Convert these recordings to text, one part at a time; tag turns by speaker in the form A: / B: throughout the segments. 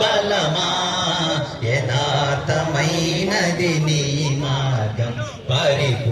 A: బలమా యథార్థమైనది నీ మార్గం పరిపూర్ణమైనది.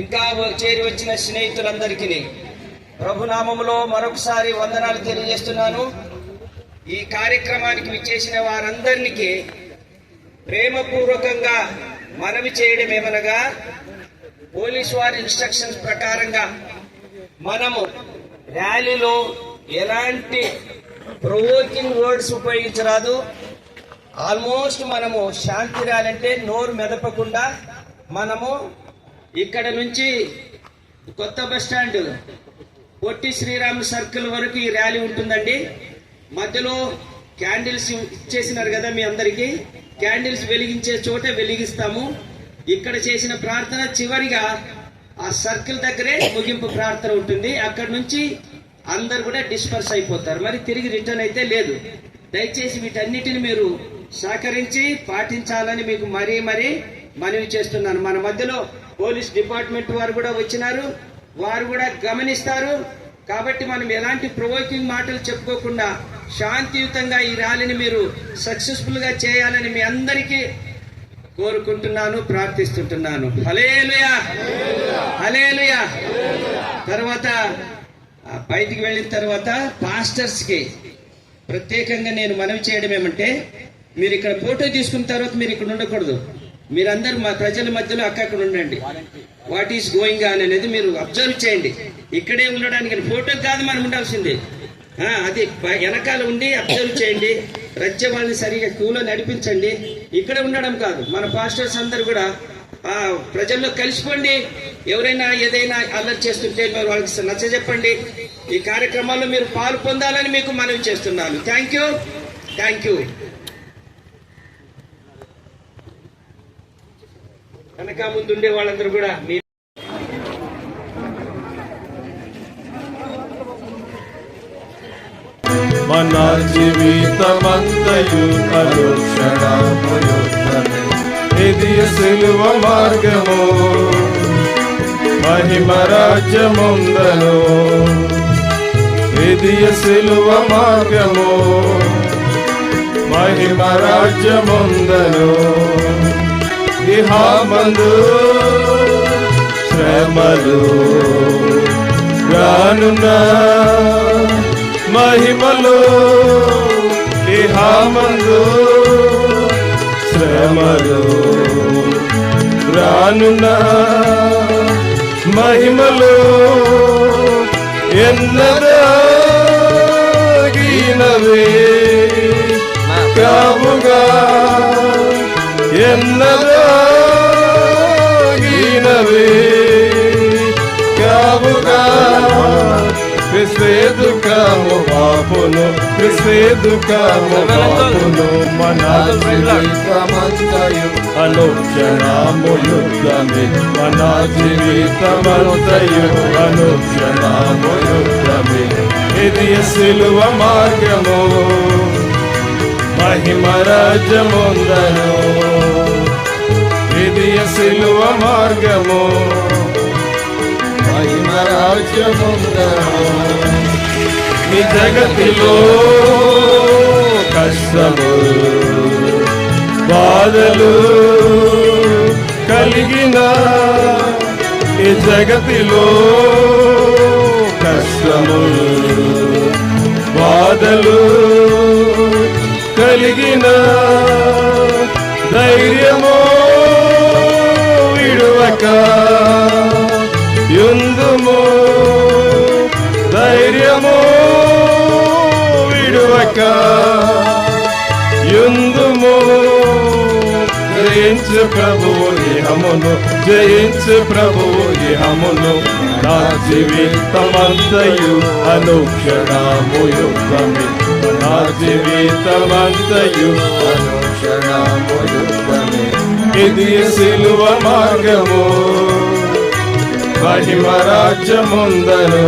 B: ఇంకా చేరి వచ్చిన స్నేహితులందరికీ ప్రభునామములో మరొకసారి వందనాలు తెలియజేస్తున్నాను. ఈ కార్యక్రమానికి విచ్చేసిన వారందరికీ ప్రేమపూర్వకంగా మనవి చేయడం ఏమనగా పోలీసు వారి ఇన్స్ట్రక్షన్స్ ప్రకారంగా మనము ర్యాలీలో ఎలాంటి ప్రొవోకింగ్ వర్డ్స్ ఉపయోగించరాదు. ఆల్మోస్ట్ మనము శాంతి ర్యాలీ అంటే నోరు మెదపకుండా మనము ఇక్కడ నుంచి కొత్త bus stand Potti Sriram circle వరకు ఈ ర్యాలీ ఉంటుందండి. మధ్యలో క్యాండిల్స్ ఇచ్చేసినారు కదా మీ అందరికీ. క్యాండిల్స్ వెలిగించే చోట వెలిగిస్తాము. ఇక్కడ చేసిన ప్రార్థన చివరిగా ఆ సర్కిల్ దగ్గరే ముగింపు ప్రార్థన ఉంటుంది. అక్కడ నుంచి అందరు కూడా డిస్పర్స్ అయిపోతారు. మరి తిరిగి రిటర్న్ అయితే లేదు. దయచేసి వీటన్నిటిని మీరు సహకరించి పాటించాలని మీకు మరీ మరీ మనవి చేస్తున్నాను. మన మధ్యలో పోలీస్ డిపార్ట్మెంట్ వారు కూడా వచ్చినారు. వారు కూడా గమనిస్తారు. కాబట్టి మనం ఎలాంటి ప్రొవోకింగ్ మాటలు చెప్పుకోకుండా శాంతియుతంగా ఈ ర్యాలీని మీరు సక్సెస్ఫుల్గా చేయాలని మీ అందరికీ కోరుకుంటున్నాను ప్రార్థిస్తుంటున్నాను. హలేలుయా హలేలుయా తర్వాత బయటికి వెళ్ళిన తర్వాత పాస్టర్స్కి ప్రత్యేకంగా నేను మనవి చేయడం ఏమంటే మీరు ఇక్కడ ఫోటో తీసుకున్న తర్వాత మీరు ఇక్కడ ఉండకూడదు. మీరందరూ మా ప్రజల మధ్యలో అక్కడ ఉండండి. వాట్ ఈస్ గోయింగ్ ఆన్ అనేది మీరు అబ్జర్వ్ చేయండి. ఇక్కడే ఉండడానికి ఫోటో కాదు మనం ఉండాల్సింది. అది వెనకాల ఉండి అబ్జర్వ్ చేయండి. రజ్యవాళ్ళని సరిగా క్యూలో నడిపించండి. ఇక్కడ ఉండడం కాదు. మన పాస్టర్స్ అందరు కూడా ఆ, ప్రజల్లో కలిసిపోండి. ఎవరైనా ఏదైనా అల్లరి చేస్తుంటే మీరు వాళ్ళకి నచ్చ చెప్పండి. ఈ కార్యక్రమాల్లో మీరు పాలు పొందాలని మీకు మనవి చేస్తున్నాను. థ్యాంక్ యూ థ్యాంక్ యూ వెనక ముందుండే వాళ్ళందరూ కూడా మీ
C: మన జీవితమంతయు అనుక్షణముయుద్ధమే ఇది సిలువ మార్గము మహిమ రాజ్యముందను ఇది సిలువ మార్గము మహిమ రాజ్యముందను ఇహామందు శ్రమలు రానున్నా మహిమలో ఇహామందు శ్రమలు రానున్న మహిమలో ఎన్నదాగినవే కావుగా ఎన్నదాగినవే కావుగా విశ్వేదుకము బాపును విశ్వేదుకము బాపును మన జీవితమంతయు అనుక్షణము యుద్ధమే మన జీవితమంతయు అనుక్షణము యుద్ధమే ఇది సిలువ మార్గము? మహిమ రాజ్యముందను. ఇది సిలువ మార్గము? మహిమ రాజ్యముందను. ఈ జగతిలో కష్టము బాధలు కలిగిన ఈ జగతిలో కష్టము బాధలు కలిగిన ధైర్యమో విడువక విడువక యుందుము జయించు ప్రభువు ఇహమును జయించు ప్రభువు ఇహమును నా జీవితమంతయు అనుక్షణము యుద్ధమే. నా జీవితమంతయు అనుక్షణము యుద్ధమే. ఇది సిలువ మార్గము మహిమ రాజ్యముందను.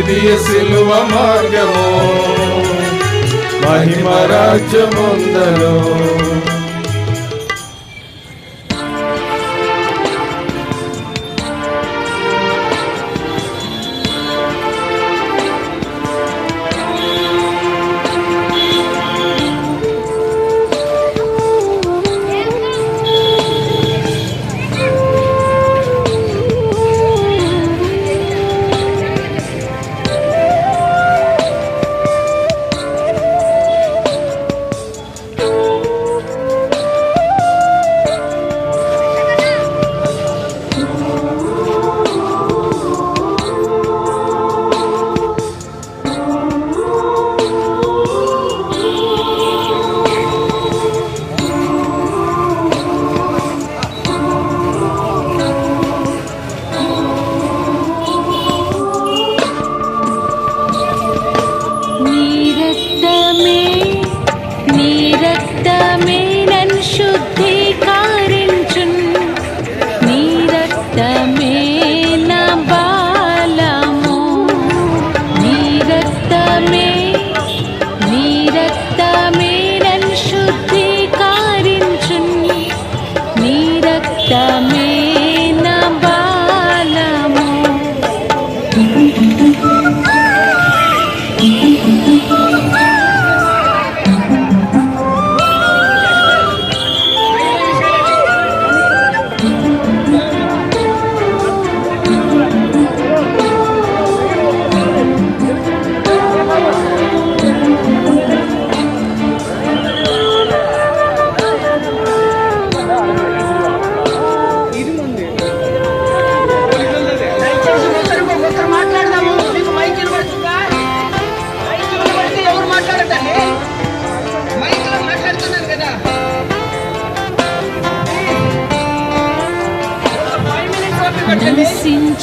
C: ఇది సిలువ మార్గము మహిమ రాజ్యముందను
B: Thank you.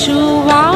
B: Shua.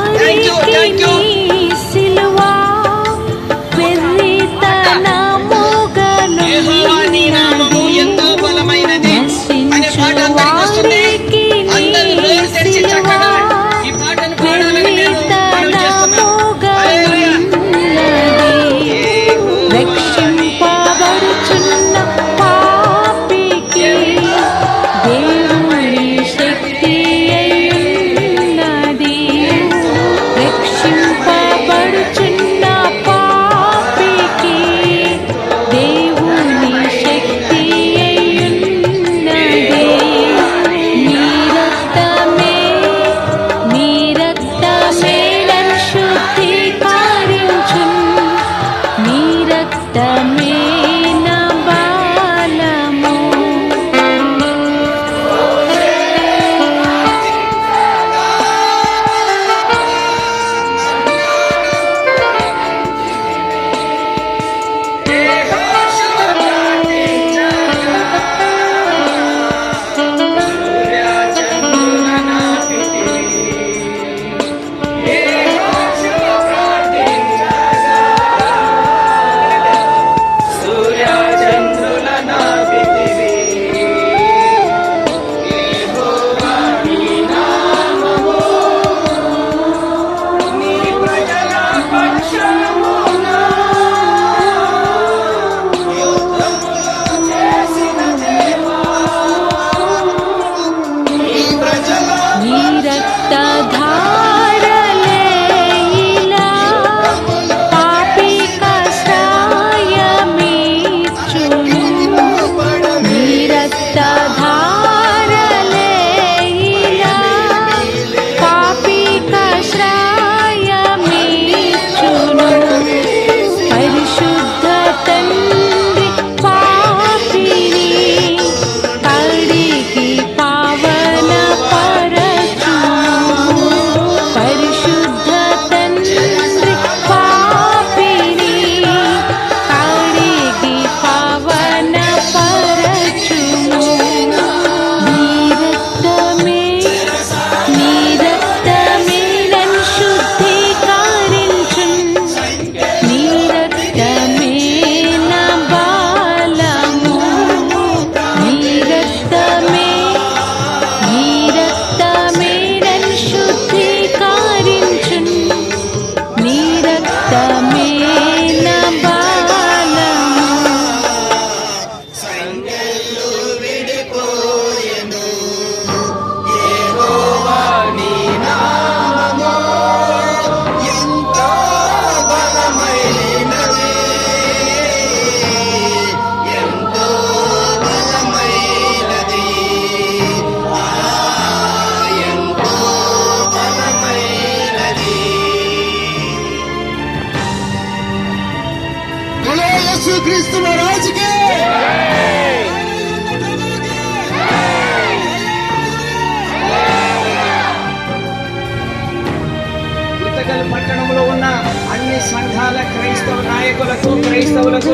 B: క్రైస్తవ క్రైస్తవులకు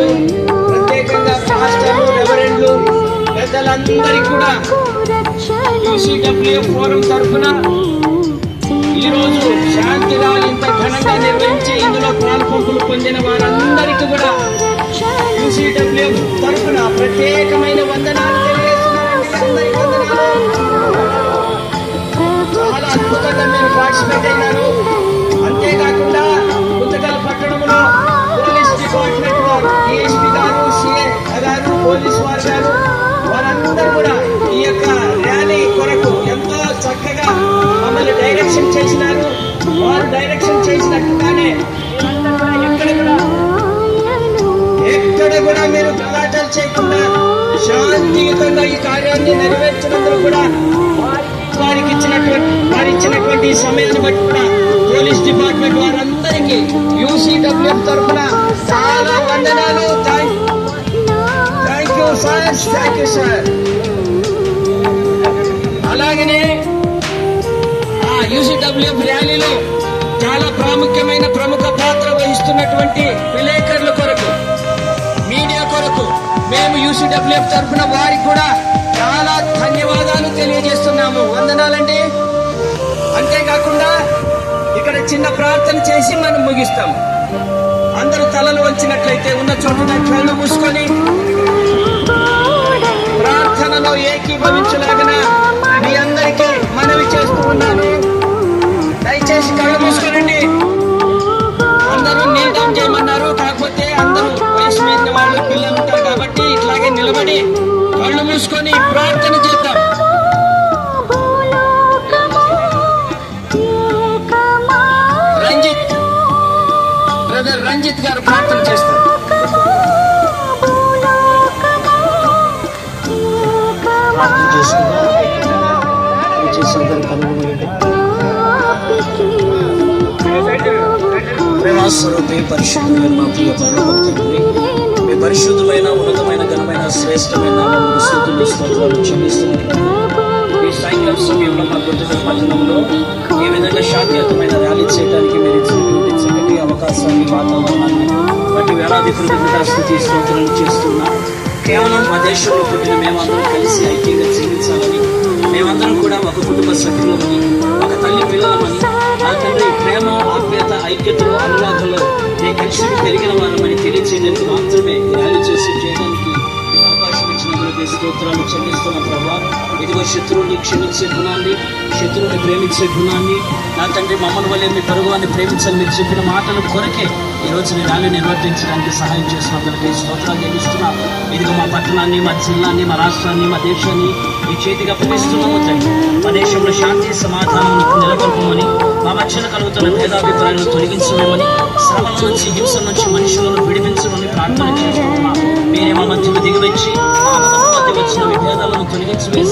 B: ప్రత్యేకంగా పాస్టర్లు రెవరెండ్లు పెద్దలందరికీ కూడా యూసీడబ్ల్యూ ఫోరం తరఫున ఈరోజు శాంతి ర్యాలీ ఇంత ఘనంగా నిర్వహించి ఇందులో పాల్పొంపులు పొందిన వారందరికీ కూడా యూసీడబ్ల్యూ తరఫున ప్రత్యేకమైన వందనాలు చాలా అద్భుతంగా మీరు పార్టిసిపేట్ అయినారు. అంతేకాకుండా గుంతకల్ పట్టణంలో డిఎస్పీ గారు సిఐ గారు పోలీస్ వారు గారు వారందరూ కూడా ఈ యొక్క ర్యాలీ కొరకు ఎంతో చక్కగా మమ్మల్ని డైరెక్షన్ చేసినారు వారు డైరెక్షన్ చేసినట్టుగానే మీరందరూ కూడా ఎక్కడ కూడా ఎక్కడ కూడా మీరు గలాటలు చేయకుండా శాంతియుతంగా ఈ కార్యాన్ని నెరవేర్చినందుకు కూడా వారి- వారికి ఇచ్చినటువంటి వారు ఇచ్చినటువంటి సమయాన్ని బట్టి కూడా పోలీస్ డిపార్ట్మెంట్ వారందరికీ యూసీడబ్ల్యూఎఫ్ తరఫున చాలా వందనాలు. Thank you sir thank you sir అలాగనే ఆ యూసీడబ్ల్యూఎఫ్ ర్యాలీలో చాలా ప్రాముఖ్యమైన ప్రముఖ పాత్ర వహిస్తున్నటువంటి విలేకరుల కొరకు మీడియా కొరకు మేము యూసీడబ్ల్యూఎఫ్ తరఫున వారికి కూడా చాలా ధన్యవాదాలు తెలియజేస్తున్నాము. వందనాలండి.
D: అంతేకాకుండా ఇక్కడ చిన్న ప్రార్థన చేసి మనం ముగిస్తాం. అందరూ తలలు వంచినట్లయితే ఉన్న చోటున కళ్ళు మూసుకొని ప్రార్థనలో ఏకీభవించలాగిన మీ అందరికీ మనవి చేస్తూ ఉన్నాను. దయచేసి కళ్ళు మూసుకోనండి అందరూ నీల్ చేయమన్నారు. కాకపోతే అందరూ వయసు మీద వాళ్ళు పిల్లలు ఉంటారు కాబట్టి ఇట్లాగే నిలబడి మూసుకొని ప్రార్థన చేద్దాం. రంజిత్ బ్రదర్ రంజిత్ గారు ప్రార్థన చేస్తారు. ప్రార్థన పరిశుద్ధులైన మా ప్రియ పరిశుద్ధమైన ఉన్నతమైన ఘనమైన శ్రేష్టమైన నామముకు స్తోత్రాలు చెల్లిస్తున్నాను ఈ సాయంకాలం సమయంలో మా గుర్తుల పట్టణంలో ఏ విధంగా శాంతియుతమైన ర్యాలీ చేయడానికి మీరు ఇచ్చినటువంటి చక్కటి అవకాశాన్ని వాతావరణాన్ని బట్టి వేలాది కృతజ్ఞత స్థుతి స్తోత్రాలు చేస్తున్నా. కేవలం మా దేశంలో పుట్టిన మేమందరం కలిసి ఐక్యంగా జీవించాలని మేమందరం కూడా ఒక కుటుంబ సభ్యులమని స్తోత్రాలు చెల్లిస్తున్న ప్రభా. ఇదిగో శత్రువుని క్షమించే గుణాన్ని శత్రువుని ప్రేమించే గుణాన్ని నా తండ్రి మమ్మల్ని వల్లే మీ పరుగువాన్ని ప్రేమించాలని మీరు చెప్పిన మాటల కొరకే ఈ రోజు నేను దాన్ని నిర్వర్తించడానికి సహాయం చేస్తున్నందుకు స్తోత్రాలు చెల్లిస్తున్నా. ఇదిగో మా పట్టణాన్ని మా జిల్లాని మా రాష్ట్రాన్ని మా దేశాన్ని మీ చేతిగా అప్పగిస్తున్నాము తండ్రి. మా దేశంలో శాంతి సమాధానం నెలకొల్పమని మా మధ్యన కలుగుతున్న భేదాభిప్రాయాలను తొలగించమని శ్రమల నుంచి హింస నుంచి మనుషులను విడిపించమని ప్రార్థన చేస్తున్నాము మీరే మా మధ్యలో దిగివచ్చి మా మధ్య వచ్చిన విభేదాలను తొలగించి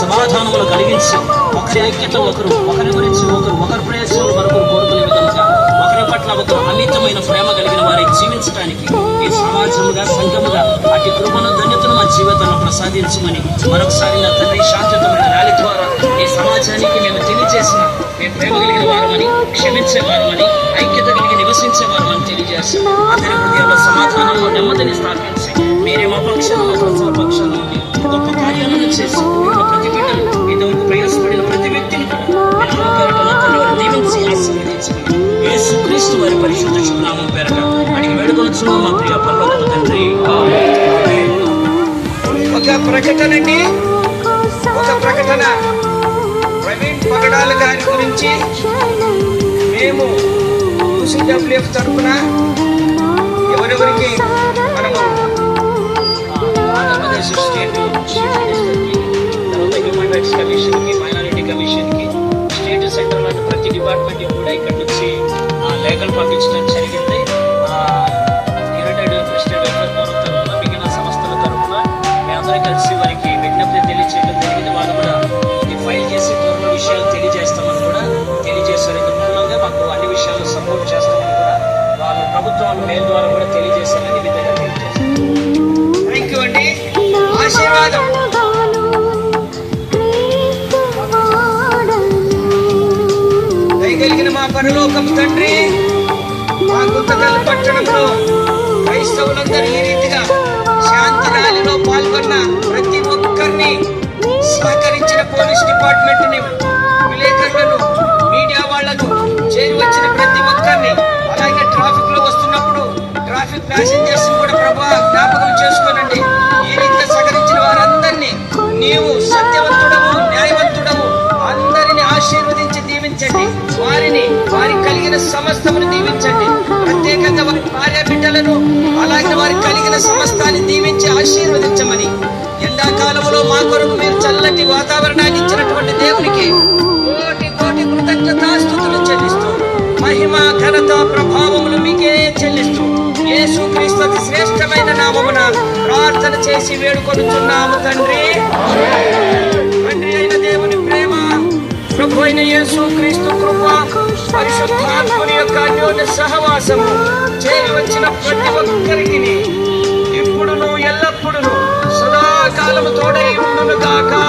D: సమాధానములు కలిగించి ఒకరి ఐక్యత ఒకరు ఒకరి గురించి ఒకరు ఒకరి ప్రయాసాలు మరొకరు కోరుకునే విధంగా ఒకరి పట్ల ఒకరు అమితమైన ప్రేమ కలిగిన వారి జీవించడానికి ఈ సమాజముగా సంఘముగా అటు కృపను ధన్యతను మా జీవితంలో ప్రసాదించమని మరొకసారి నా తండ్రి శాంతియుతమైన ర్యాలీ ద్వారా ఈ సమాజానికి మేము తెలియజేసిన మేము ప్రేమ కలిగిన వారమని క్షమించే వారమని ఐక్యత కలిగి నివసించే వారమని తెలియజేసి అందరి హృదయాల్లో సమాధానంలో నెమ్మదిని స్థాపించి అడిగి మా ప్రియ తండ్రి ఒక ప్రకటన ఒక ప్రకటన ప్రవీణ్ పగడాల గారి గురించి మేము సిడబ్ల్యూఎఫ్ తరఫున పరలోకపు తండ్రి మా గుంతకల్ పట్టణంలో క్రైస్తవులందరూ ఈ రీతిగా శాంతి ర్యాలీలో పాల్గొన్న ప్రతి ఒక్కరిని సహకరించిన పోలీస్ డిపార్ట్మెంట్ని విలేకరులను మీడియా వాళ్ళను చేరి వచ్చిన ప్రతి ఒక్కరిని అలాగే ట్రాఫిక్లో వస్తున్నప్పుడు ట్రాఫిక్ ప్యాసింజర్స్ కూడా ప్రభా జ్ఞాపకం చేసుకోనండి. సమస్తమును దీవించండి. ప్రత్యేకంగా వారి భార్య బిడ్డలను అలాగే వారికి కలిగిన సమస్తాన్ని దీవించి ఆశీర్వదించమని ఎండాకాలంలో మా కొరకు మీరు చల్లటి వాతావరణాన్ని ఇచ్చినటువంటి దేవునికి కోటి కోటి కృతజ్ఞతాస్థుతులు చెల్లిస్తూ మహిమ ఘనత ప్రభావములు మీకే చెల్లిస్తూ యేసు క్రీస్తు శ్రేష్టమైన నామమున ప్రార్థన చేసి వేడుకొనుచున్నాము తండ్రి. తండ్రి అయిన దేవుని ప్రేమ ప్రభు అయిన యేసు పరిశుద్ధాత్ముని యొక్క అన్యోన్య సహవాసము చేరి వచ్చిన ప్రతి ఒక్కరికి ఇప్పుడును ఎల్లప్పుడును సదాకాలము తోడై ఉండును కాకా